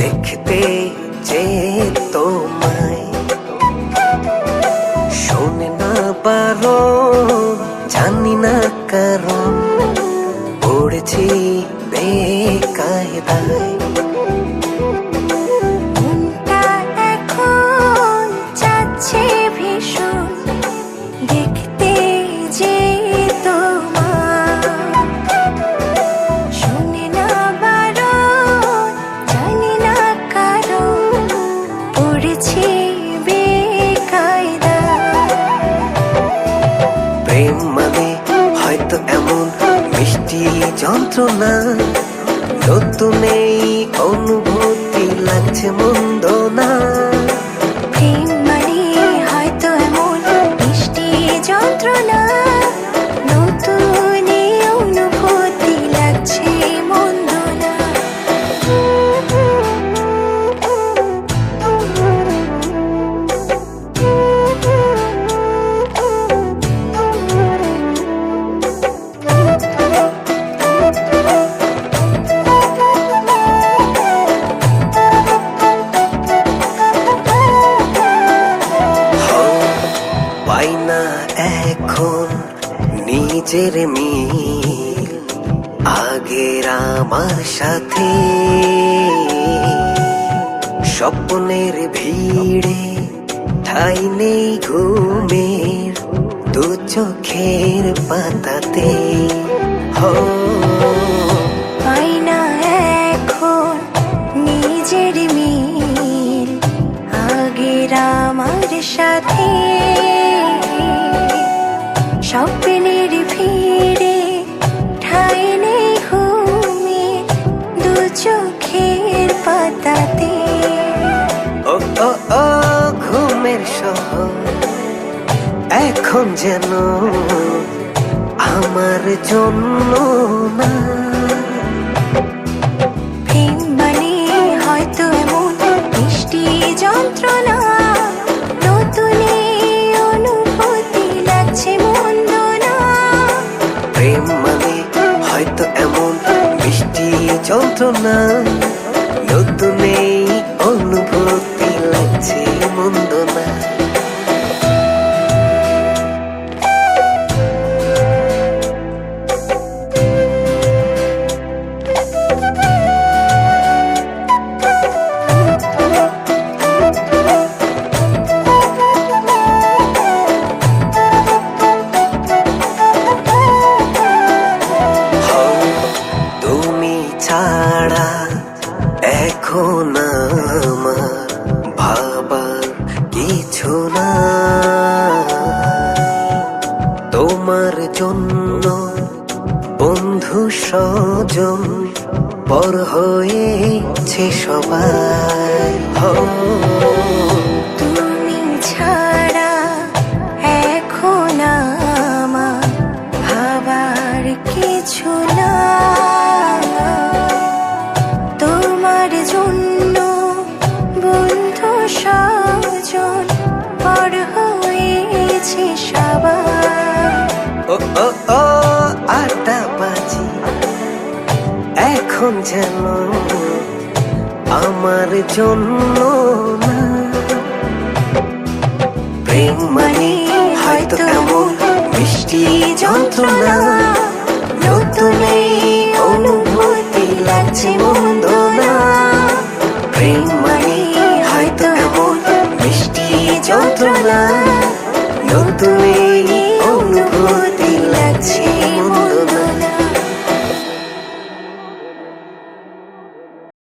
দেখতে যে তোমায়। শোনে না পারো জানি না যন্ত্রণা নতুন এই অনুভূতি লাগছে মন্দ না। হয়তো এমন মিষ্টি যন্ত্রণা। নিজের মিল আগের আমার সাথে। স্বপ্নের ভিড়ে ঠাই নেই ঘুমের, দু চোখের পাতাতে। হো। সাথে। স্বপ্নের ঘুমের শহর। এখন যেন আমার জন্য প্রেম মানে যন্ত্রণা। তোমার জন্য বন্ধু স্বজন পর হয়েছে সবাই। তুমি ছাড়া এখন যেন আমার জন্য প্রেম মানে হয়তো এমন মিষ্টি যন্ত্রণা। নতুন এই অনুভূতি লাগছে মন্দ না প্রেম মানে হয়তো এমন মিষ্টি যন্ত্রণা। নতুন এই অনুভূতি লাগছে